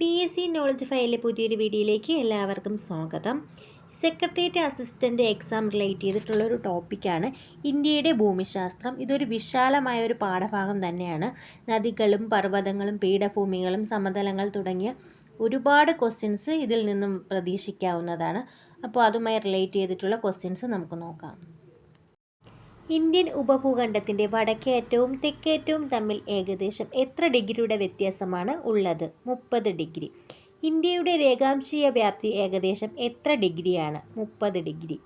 P S C knowledge ഫയലിലെ പുതിയൊരു വീഡിയോയിലേക്ക് എല്ലാവർക്കും സ്വാഗതം. സെക്രട്ടേറിയറ്റ് അസിസ്റ്റന്റ് എക്സാം റിലേറ്റ് ചെയ്തിട്ടുള്ള ഒരു ടോപ്പിക്കാണ് ഇന്ത്യയുടെ ഭൂമിശാസ്ത്രം. ഇതൊരു വിശാലമായ ഒരു പാഠഭാഗം തന്നെയാണ്. നദികളും പർവതങ്ങളും പീഠഭൂമികളും സമതലങ്ങൾ തുടങ്ങിയ ഒരുപാട് ക്വസ്റ്റ്യൻസ് ഇതിൽ നിന്നും പ്രതീക്ഷിക്കാവുന്നതാണ്. അപ്പോൾ അതുമായി റിലേറ്റ് ചെയ്തിട്ടുള്ള ക്വസ്റ്റ്യൻസ് നമുക്ക് നോക്കാം. ഇന്ത്യൻ ഉപഭൂഖണ്ഡത്തിന്റെ വടക്കേറ്റവും തെക്കേറ്റവും തമ്മിൽ ഏകദേശം എത്ര ഡിഗ്രിയുടെ വ്യത്യാസമാണ് ഉള്ളത്? മുപ്പത് ഡിഗ്രി. ഇന്ത്യയുടെ രേഖാംശീയ വ്യാപ്തി ഏകദേശം എത്ര ഡിഗ്രിയാണ്? മുപ്പത് ഡിഗ്രി.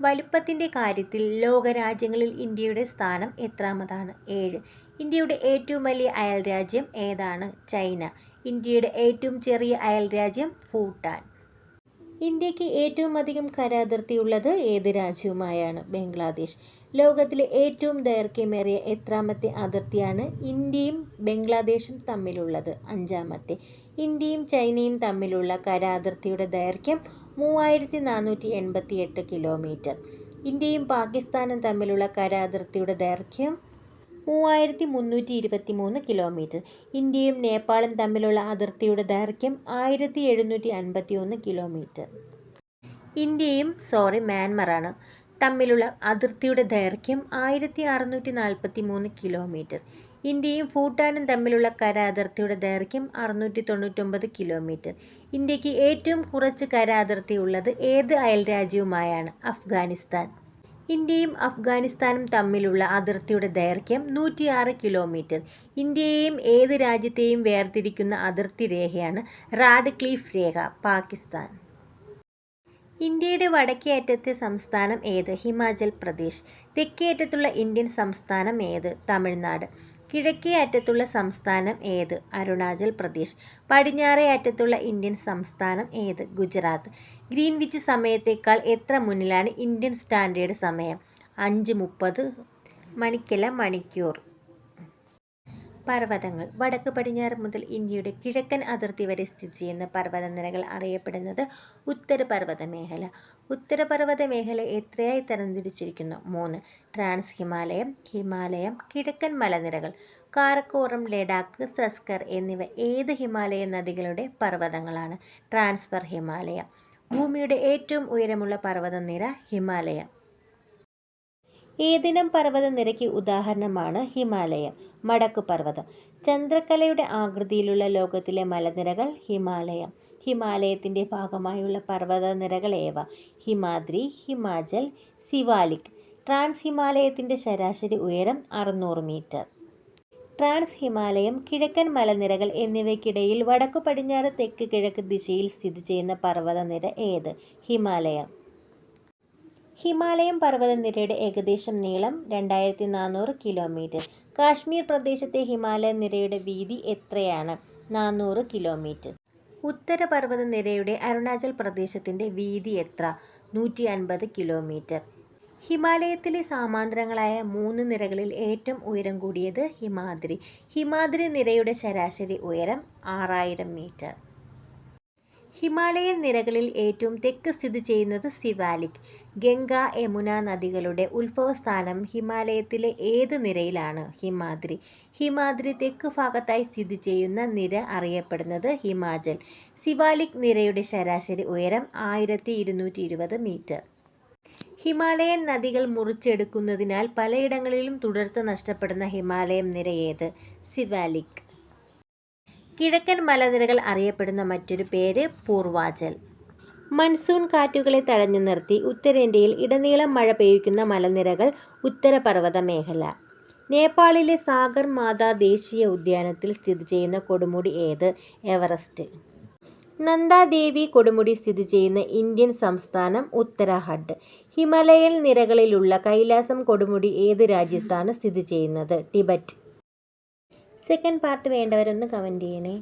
വലുപ്പത്തിന്റെ കാര്യത്തിൽ ലോകരാജ്യങ്ങളിൽ ഇന്ത്യയുടെ സ്ഥാനം എത്രാമതാണ്? ഏഴ്. ഇന്ത്യയുടെ ഏറ്റവും വലിയ അയൽരാജ്യം ഏതാണ്? ചൈന. ഇന്ത്യയുടെ ഏറ്റവും ചെറിയ അയൽരാജ്യം ഭൂട്ടാൻ. ഇന്ത്യയ്ക്ക് ഏറ്റവും അധികം കരാതിർത്തിയുള്ളത് ഏത് രാജ്യവുമായാണ്? ബംഗ്ലാദേശ്. ലോകത്തിലെ ഏറ്റവും ദൈർഘ്യമേറിയ എത്രാമത്തെ അതിർത്തിയാണ് ഇന്ത്യയും ബംഗ്ലാദേശും തമ്മിലുള്ളത്. അഞ്ചാമത്തെ. ഇന്ത്യയും ചൈനയും തമ്മിലുള്ള കരാതിർത്തിയുടെ ദൈർഘ്യം മൂവായിരത്തി നാനൂറ്റി എൺപത്തി എട്ട് കിലോമീറ്റർ. ഇന്ത്യയും പാകിസ്ഥാനും തമ്മിലുള്ള കരാതിർത്തിയുടെ ദൈർഘ്യം മൂവായിരത്തി മുന്നൂറ്റി ഇരുപത്തി മൂന്ന് കിലോമീറ്റർ. ഇന്ത്യയും നേപ്പാളും തമ്മിലുള്ള അതിർത്തിയുടെ ദൈർഘ്യം ആയിരത്തി എഴുന്നൂറ്റി അൻപത്തി ഒന്ന് കിലോമീറ്റർ. ഇന്ത്യയും സോറി മ്യാൻമറാണ് തമ്മിലുള്ള അതിർത്തിയുടെ ദൈർഘ്യം ആയിരത്തി അറുന്നൂറ്റി നാൽപ്പത്തി മൂന്ന് കിലോമീറ്റർ. ഇന്ത്യയും ഭൂട്ടാനും തമ്മിലുള്ള കര അതിർത്തിയുടെ ദൈർഘ്യം അറുന്നൂറ്റി തൊണ്ണൂറ്റൊമ്പത് കിലോമീറ്റർ. ഇന്ത്യയ്ക്ക് ഏറ്റവും കുറച്ച് കര അതിർത്തി ഉള്ളത് ഏത് അയൽരാജ്യവുമായാണ്? അഫ്ഗാനിസ്ഥാൻ. ഇന്ത്യയും അഫ്ഗാനിസ്ഥാനും തമ്മിലുള്ള അതിർത്തിയുടെ ദൈർഘ്യം നൂറ്റിയാറ് കിലോമീറ്റർ. ഇന്ത്യയെയും ഏത് രാജ്യത്തെയും വേർതിരിക്കുന്ന അതിർത്തി രേഖയാണ് റാഡ് ക്ലീഫ് രേഖ പാകിസ്ഥാൻ. ഇന്ത്യയുടെ വടക്കേ അറ്റത്തെ സംസ്ഥാനം ഏത്? ഹിമാചൽ പ്രദേശ്. തെക്കേ അറ്റത്തുള്ള ഇന്ത്യൻ സംസ്ഥാനം ഏത്? തമിഴ്നാട്. കിഴക്കേ അറ്റത്തുള്ള സംസ്ഥാനം ഏത്? അരുണാചൽ പ്രദേശ്. പടിഞ്ഞാറേ അറ്റത്തുള്ള ഇന്ത്യൻ സംസ്ഥാനം ഏത്? ഗുജറാത്ത്. ഗ്രീൻവിച്ച് സമയത്തേക്കാൾ എത്ര മുന്നിലാണ് ഇന്ത്യൻ സ്റ്റാൻഡേർഡ് സമയം? അഞ്ച് മുപ്പത് മണിക്കല്ല മണിക്കൂർ. പർവതങ്ങൾ. വടക്ക് പടിഞ്ഞാറ് മുതൽ ഇന്ത്യയുടെ കിഴക്കൻ അതിർത്തി വരെ സ്ഥിതി ചെയ്യുന്ന പർവതനിരകൾ അറിയപ്പെടുന്നത് ഉത്തരപർവത മേഖല. ഉത്തരപർവത മേഖല എത്രയായി തരംതിരിച്ചിരിക്കുന്നു? മൂന്ന്. ട്രാൻസ് ഹിമാലയം ഹിമാലയം കിഴക്കൻ മലനിരകൾ കാരക്കോറം ലഡാക്ക് സസ്കർ എന്നിവ ഏത് ഹിമാലയ നദികളുടെ പർവതങ്ങളാണ്? ട്രാൻസ്ഫർ ഹിമാലയ. ഭൂമിയുടെ ഏറ്റവും ഉയരമുള്ള പർവതനിര ഹിമാലയം. ഏതിനം പർവതനിരയ്ക്ക് ഉദാഹരണമാണ് ഹിമാലയം. മടക്കു പർവതം. ചന്ദ്രക്കലയുടെ ആകൃതിയിലുള്ള ലോകത്തിലെ മലനിരകൾ ഹിമാലയം. ഹിമാലയത്തിന്റെ ഭാഗമായുള്ള പർവതനിരകൾ ഏവ? ഹിമാദ്രി ഹിമാചൽ സിവാലിക്. ട്രാൻസ് ഹിമാലയത്തിന്റെ ശരാശരി ഉയരം അറുന്നൂറ് മീറ്റർ. ട്രാൻസ് ഹിമാലയം കിഴക്കൻ മലനിരകൾ എന്നിവയ്ക്കിടയിൽ വടക്കു പടിഞ്ഞാറ് തെക്ക് കിഴക്ക് ദിശയിൽ സ്ഥിതി ചെയ്യുന്ന പർവതനിര ഏത്? ഹിമാലയം. ഹിമാലയം പർവതനിരയുടെ ഏകദേശം നീളം രണ്ടായിരത്തി നാനൂറ് കിലോമീറ്റർ. കാശ്മീർ പ്രദേശത്തെ ഹിമാലയ നിരയുടെ വീതി എത്രയാണ്? നാനൂറ് കിലോമീറ്റർ. ഉത്തര പർവതനിരയുടെ അരുണാചൽ പ്രദേശത്തിന്റെ വീതി എത്ര? നൂറ്റി അൻപത് കിലോമീറ്റർ. ഹിമാലയത്തിലെ സാമാന്തരങ്ങളായ മൂന്ന് നിരകളിൽ ഏറ്റവും ഉയരം കൂടിയത് ഹിമാദ്രി. ഹിമാദ്രി നിരയുടെ ശരാശരി ഉയരം ആറായിരം മീറ്റർ. ഹിമാലയൻ നിരകളിൽ ഏറ്റവും തെക്ക് സ്ഥിതി ചെയ്യുന്നത് സിവാലിക്. ഗംഗ യമുന നദികളുടെ ഉത്ഭവസ്ഥാനം ഹിമാലയത്തിലെ ഏത് നിരയിലാണ് ഹിമാദ്രി. ഹിമാദ്രി തെക്ക് ഭാഗത്തായി സ്ഥിതി ചെയ്യുന്ന നിര അറിയപ്പെടുന്നത് ഹിമാചൽ. സിവാലിക് നിരയുടെ ശരാശരി ഉയരം ആയിരത്തി മീറ്റർ. ഹിമാലയൻ നദികൾ മുറിച്ചെടുക്കുന്നതിനാൽ പലയിടങ്ങളിലും തുടർച്ച നഷ്ടപ്പെടുന്ന ഹിമാലയം നിര ഏത്? സിവാലിക്. കിഴക്കൻ മലനിരകൾ അറിയപ്പെടുന്ന മറ്റൊരു പേര് പൂർവാചൽ. മൺസൂൺ കാറ്റുകളെ തടഞ്ഞു നിർത്തി ഉത്തരേന്ത്യയിൽ ഇടനീളം മഴ പെയ്യുന്ന മലനിരകൾ ഉത്തരപർവത മേഖല. നേപ്പാളിലെ സാഗർ മാതാ ദേശീയ ഉദ്യാനത്തിൽ സ്ഥിതി ചെയ്യുന്ന കൊടുമുടി ഏത്? എവറസ്റ്റ്. നന്ദാദേവി കൊടുമുടി സ്ഥിതി ചെയ്യുന്ന ഇന്ത്യൻ സംസ്ഥാനം ഉത്തരാഖണ്ഡ്. ഹിമാലയൻ നിരകളിലുള്ള കൈലാസം കൊടുമുടി ഏത് രാജ്യത്താണ് സ്ഥിതി ചെയ്യുന്നത്? ടിബറ്റ്. സെക്കൻഡ് പാർട്ട് വേണ്ടവരൊന്ന് കമന്റ് ചെയ്യണേ.